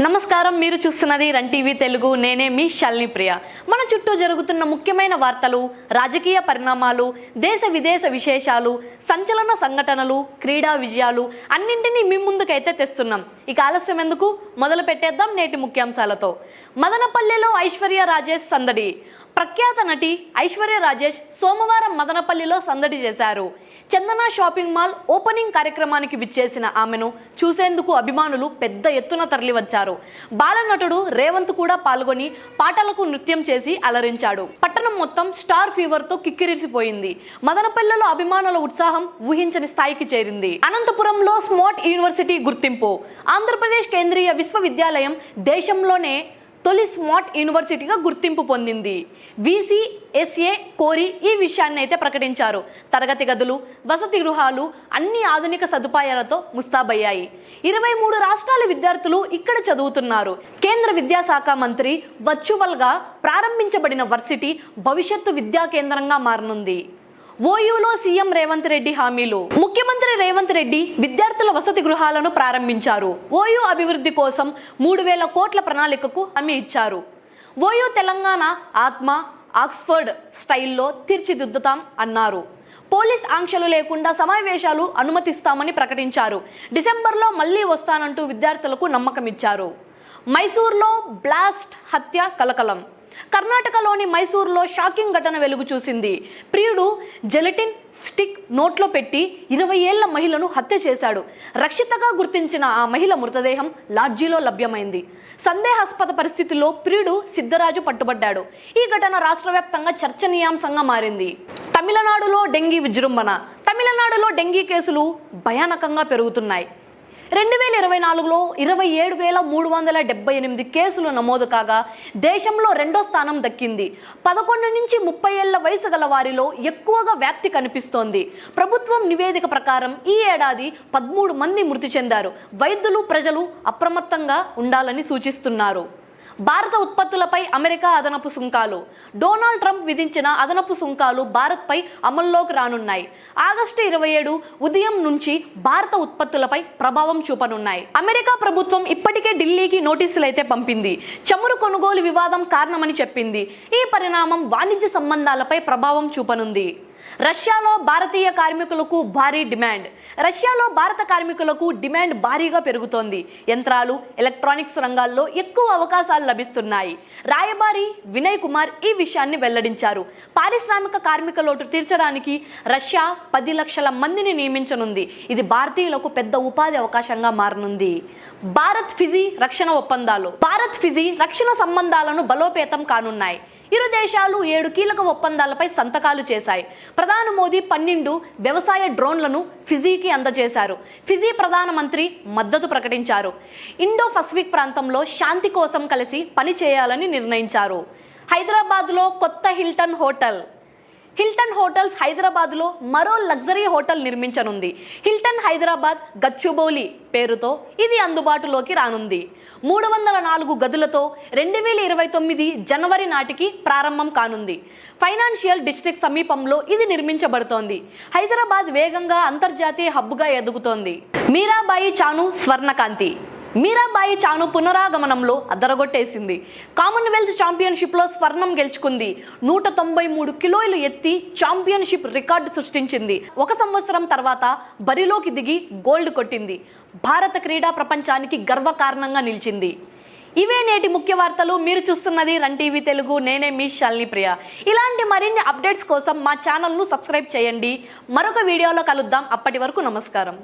నమస్కారం మీరు చూస్తున్నది రన్ టీవీ తెలుగు. నేనే మీ షల్ని ప్రియ. మన చుట్టూ జరుగుతున్న ముఖ్యమైన వార్తలు రాజకీయ పరిణామాలు దేశ విదేశ విశేషాలు సంచలన సంఘటనలు క్రీడా విజయాలు అన్నింటినీ మీ ముందుకైతే తెస్తున్నాం. ఇక ఆలస్యం ఎందుకు? మొదలు పెట్టేద్దాం నేటి ముఖ్యాంశాలతో. మదనపల్లెలో ఐశ్వర్య రాజేష్ సందడి. ప్రఖ్యాత నటి ఐశ్వర్య రాజేష్ సోమవారం మదనపల్లిలో సందడి చేశారు. చందన షాపింగ్ మాల్ ఓపెనింగ్ కార్యక్రమానికి విచ్చేసిన ఆమెను చూసేందుకు అభిమానులు పెద్ద ఎత్తున తరలివచ్చారు. బాలనటుడు రేవంత్ కూడా పాల్గొని పాటలకు నృత్యం చేసి అలరించాడు. పట్టణం మొత్తం స్టార్ ఫీవర్తో కిక్కిరిసిపోయింది. మదనపల్లెలో అభిమానుల ఉత్సాహం ఊహించని స్థాయికి చేరింది. అనంతపురంలో స్మార్ట్ యూనివర్సిటీ గుర్తింపు. ఆంధ్రప్రదేశ్ కేంద్రీయ విశ్వవిద్యాలయం దేశంలోనే తొలి స్మార్ట్ యూనివర్సిటీగా గుర్తింపు పొందింది. విసిఎస్ఏ కోరి ఈ విషయాన్ని అయితే ప్రకటించారు. తరగతి గదులు వసతి గృహాలు అన్ని ఆధునిక సదుపాయాలతో ముస్తాబయ్యాయి. ఇరవై మూడు రాష్ట్రాల విద్యార్థులు ఇక్కడ చదువుతున్నారు. కేంద్ర విద్యాశాఖ మంత్రి వర్చువల్గా ప్రారంభించబడిన వర్సిటీ భవిష్యత్తు విద్యా కేంద్రంగా మారనుంది. ఓయూలో సీఎం రేవంత్ రెడ్డి హామీలు. ముఖ్యమంత్రి రేవంత్ రెడ్డి విద్యార్థుల వసతి గృహాలను ప్రారంభించారు. ఓయూ అభివృద్ధి కోసం మూడు వేల కోట్ల ప్రణాళికకు హామీ ఇచ్చారు. ఓయూ తెలంగాణ ఆత్మ ఆక్స్ఫర్డ్ స్టైల్లో తీర్చిదిద్దుతాం అన్నారు. పోలీస్ ఆంక్షలు లేకుండా సమావేశాలు అనుమతిస్తామని ప్రకటించారు. డిసెంబర్లో మళ్ళీ వస్తానంటూ విద్యార్థులకు నమ్మకం ఇచ్చారు మైసూర్లో బ్లాస్ట్ హత్య కలకలం. కర్ణాటకలోని మైసూరులో షాకింగ్ ఘటన వెలుగు చూసింది. ప్రియుడు జెలటిన్ స్టిక్ నోట్లో పెట్టి ఇరవై ఏళ్ళ మహిళను హత్య చేశాడు. రక్షితగా గుర్తించిన ఆ మహిళ మృతదేహం లాడ్జీలో లభ్యమైంది. సందేహాస్పద పరిస్థితిలో ప్రియుడు సిద్ధరాజు పట్టుబడ్డాడు. ఈ ఘటన రాష్ట్ర వ్యాప్తంగా చర్చనీయాంశంగా మారింది. తమిళనాడులో డెంగీ విజృంభణ. తమిళనాడులో డెంగీ కేసులు భయానకంగా పెరుగుతున్నాయి. రెండు వేల ఇరవై నాలుగులో ఇరవై ఏడు వేల మూడు వందల డెబ్బై ఎనిమిది కేసులు నమోదు కాగా దేశంలో రెండో స్థానం దక్కింది. పదకొండు నుంచి ముప్పై ఏళ్ళ వయసు గల వారిలో ఎక్కువగా వ్యాప్తి కనిపిస్తోంది. ప్రభుత్వం నివేదిక ప్రకారం ఈ ఏడాది పదమూడు మంది మృతి చెందారు. వైద్యులు ప్రజలు అప్రమత్తంగా ఉండాలని సూచిస్తున్నారు. భారత ఉత్పత్తులపై అమెరికా అదనపు సుంకాలు. డొనాల్డ్ ట్రంప్ విధించిన అదనపు సుంకాలు భారత్పై అమల్లోకి రానున్నాయి. ఆగస్టు ఇరవై ఏడు ఉదయం నుంచి భారత ఉత్పత్తులపై ప్రభావం చూపనున్నాయి. అమెరికా ప్రభుత్వం ఇప్పటికే ఢిల్లీకి నోటీసులు అయితే పంపింది. చమురు కొనుగోలు వివాదం కారణమని చెప్పింది. ఈ పరిణామం వాణిజ్య సంబంధాలపై ప్రభావం చూపనుంది. రష్యాలో భారతీయ కార్మికులకు భారీ డిమాండ్. రష్యాలో భారత కార్మికులకు డిమాండ్ భారీగా పెరుగుతోంది. యంత్రాలు ఎలక్ట్రానిక్స్ రంగాల్లో ఎక్కువ అవకాశాలు లభిస్తున్నాయి. రాయబారి వినయ్ కుమార్ ఈ విషయాన్ని వెల్లడించారు. పారిశ్రామిక కార్మిక లోటు తీర్చడానికి రష్యా పది లక్షల మందిని నియమించనుంది. ఇది భారతీయులకు పెద్ద ఉపాధి అవకాశంగా మారనుంది. భారత్ ఫిజీ రక్షణ ఒప్పందాలు. భారత్ ఫిజీ రక్షణ సంబంధాలను బలోపేతం కానున్నాయి. ఇరు దేశాలు ఏడు కీలక ఒప్పందాలపై సంతకాలు చేశాయి. ప్రధాని మోదీ పన్నెండు వ్యవసాయ డ్రోన్లను ఫిజీకి అందజేశారు. ఫిజీ ప్రధానమంత్రి మద్దతు ప్రకటించారు. ఇండో పసిఫిక్ ప్రాంతంలో శాంతి కోసం కలిసి పని చేయాలని నిర్ణయించారు. హైదరాబాద్లో కొత్త హిల్టన్ హోటల్. హిల్టన్ హోటల్స్ హైదరాబాద్లో మరో లగ్జరీ హోటల్ నిర్మించనుంది. హిల్టన్ హైదరాబాద్ గచ్చుబౌలి పేరుతో ఇది అందుబాటులోకి రానుంది. మూడు వందల నాలుగు గదులతో రెండు వేల ఇరవై తొమ్మిది జనవరి నాటికి ప్రారంభం కానుంది. ఫైనాన్షియల్ డిస్ట్రిక్ట్ సమీపంలో ఇది నిర్మించబడుతోంది. హైదరాబాద్ వేగంగా అంతర్జాతీయ హబ్గా ఎదుగుతోంది. మీరాబాయి చాను స్వర్ణకాంతి. మీరాబాయి చాను పునరాగమనంలో అదరగొట్టేసింది. కామన్వెల్త్ ఛాంపియన్షిప్లో స్వర్ణం గెలుచుకుంది. నూట తొంభై మూడు కిలోలు ఎత్తి ఛాంపియన్షిప్ రికార్డు సృష్టించింది. ఒక సంవత్సరం తర్వాత బరిలోకి దిగి గోల్డ్ కొట్టింది. భారత క్రీడా ప్రపంచానికి గర్వకారణంగా నిలిచింది. ఇవే నేటి ముఖ్య వార్తలు. మీరు చూస్తున్నది రన్ టీవీ తెలుగు. నేనే మీ శాలిని ప్రియ. ఇలాంటి మరిన్ని అప్డేట్స్ కోసం మా ఛానల్ను సబ్స్క్రైబ్ చేయండి. మరొక వీడియోలో కలుద్దాం. అప్పటి వరకు నమస్కారం.